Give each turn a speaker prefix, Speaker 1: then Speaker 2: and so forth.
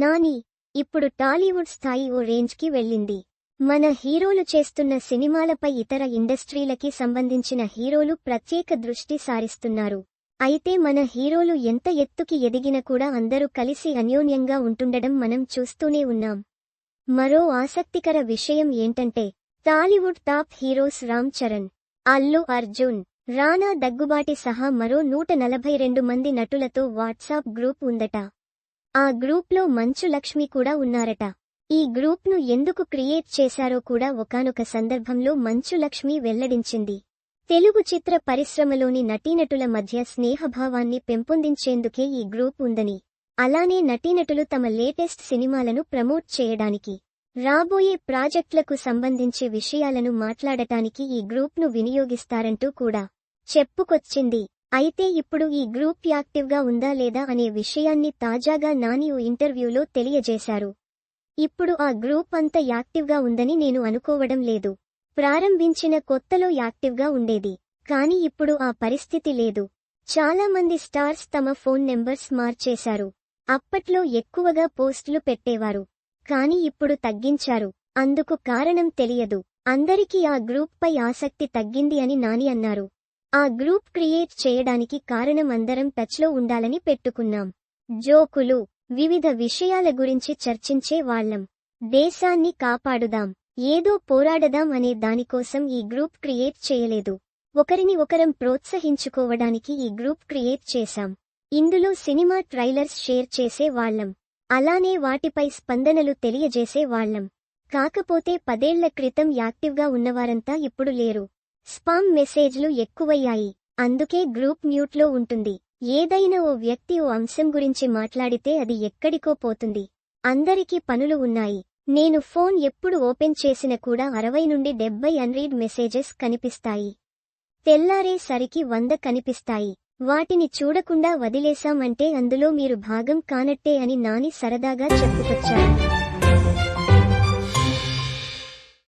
Speaker 1: నాని ఇప్పుడు టాలీవుడ్ స్థాయి ఓ రేంజ్కి వెళ్ళింది. మన హీరోలు చేస్తున్న సినిమాలపై ఇతర ఇండస్ట్రీలకి సంబంధించిన హీరోలు ప్రత్యేక దృష్టి సారిస్తున్నారు. అయితే మన హీరోలు ఎంత ఎత్తుకి ఎదిగిన కూడా అందరూ కలిసి అన్యోన్యంగా ఉంటుండడం మనం చూస్తూనే ఉన్నాం. మరో ఆసక్తికర విషయం ఏంటంటే Tollywood top heroes Ram Charan Allu Arjun Rana Daggubati సహా మరో నూట నలభై రెండు మంది నటులతో వాట్సాప్ గ్రూప్ ఉందట. ఆ గ్రూప్లో మంచు లక్ష్మి కూడా ఉన్నారట. ఈ గ్రూప్ను ఎందుకు క్రియేట్ చేశారో కూడా ఒకానొక సందర్భంలో మంచు లక్ష్మి వెల్లడించింది. తెలుగు చిత్ర పరిశ్రమలోని నటీనటుల మధ్య స్నేహభావాన్ని పెంపొందించేందుకే ఈ గ్రూప్ ఉందని అలానే నటీనటులు తమ లేటెస్ట్ సినిమాలను ప్రమోట్ చేయడానికి రాబోయే ప్రాజెక్టులకు సంబంధించి విషయాలను మాట్లాడటానికి ఈ గ్రూప్ను వినియోగిస్తారంటూ కూడా చెప్పుకొచ్చింది. అయితే ఇప్పుడు ఈ గ్రూప్ యాక్టివ్గా ఉందా లేదా అనే విషయాన్ని తాజాగా నాని ఓ ఇంటర్వ్యూలో తెలియజేశారు. ఇప్పుడు ఆ గ్రూప్ అంత యాక్టివ్గా ఉందని నేను అనుకోవడం లేదు. ప్రారంభించిన కొత్తలో యాక్టివ్గా ఉండేది. కాని ఇప్పుడు ఆ పరిస్థితి లేదు. చాలా మంది స్టార్స్ తమ ఫోన్ నెంబర్స్ మార్చేశారు. అప్పట్లో ఎక్కువగా పోస్టులు పెట్టేవారు. కాని ఇప్పుడు తగ్గించారు. అందుకు కారణం తెలియదు. అందరికీ ఆ గ్రూప్పై ఆసక్తి తగ్గింది అని నాని అన్నారు. ఆ గ్రూప్ క్రియేట్ చేయడానికి కారణం అందరం టచ్లో ఉండాలని పెట్టుకున్నాం. జోకులు వివిధ విషయాల గురించి చర్చించే వాళ్ళం. దేశాన్ని కాపాడుదాం ఏదో పోరాడదాం అనే దానికోసం ఈ గ్రూప్ క్రియేట్ చేయలేదు. ఒకరిని ఒకరం ప్రోత్సహించుకోవడానికి ఈ గ్రూప్ క్రియేట్ చేశాం. ఇందులో సినిమా ట్రైలర్స్ షేర్ చేసే వాళ్ళం. అలానే వాటిపై స్పందనలు తెలియజేసే వాళ్ళం. కాకపోతే పదేళ్ళ క్రితం యాక్టివ్గా ఉన్నవారంతా ఇప్పుడు లేరు. స్పామ్ మెసేజ్లు ఎక్కువయ్యాయి. అందుకే గ్రూప్ మ్యూట్లో ఉంటుంది. ఏదైనా ఓ వ్యక్తి ఓ అంశం గురించి మాట్లాడితే అది ఎక్కడికో పోతుంది. అందరికీ పనులు ఉన్నాయి. నేను ఫోన్ ఎప్పుడు ఓపెన్ చేసిన కూడా అరవై నుండి డెబ్బై అన్రీడ్ మెసేజెస్ కనిపిస్తాయి. తెల్లారే సరికి వంద కనిపిస్తాయి. వాటిని చూడకుండా వదిలేశాం అంటే అందులో మీరు భాగం కానట్టే అని నాని సరదాగా చెప్పుకొచ్చారు.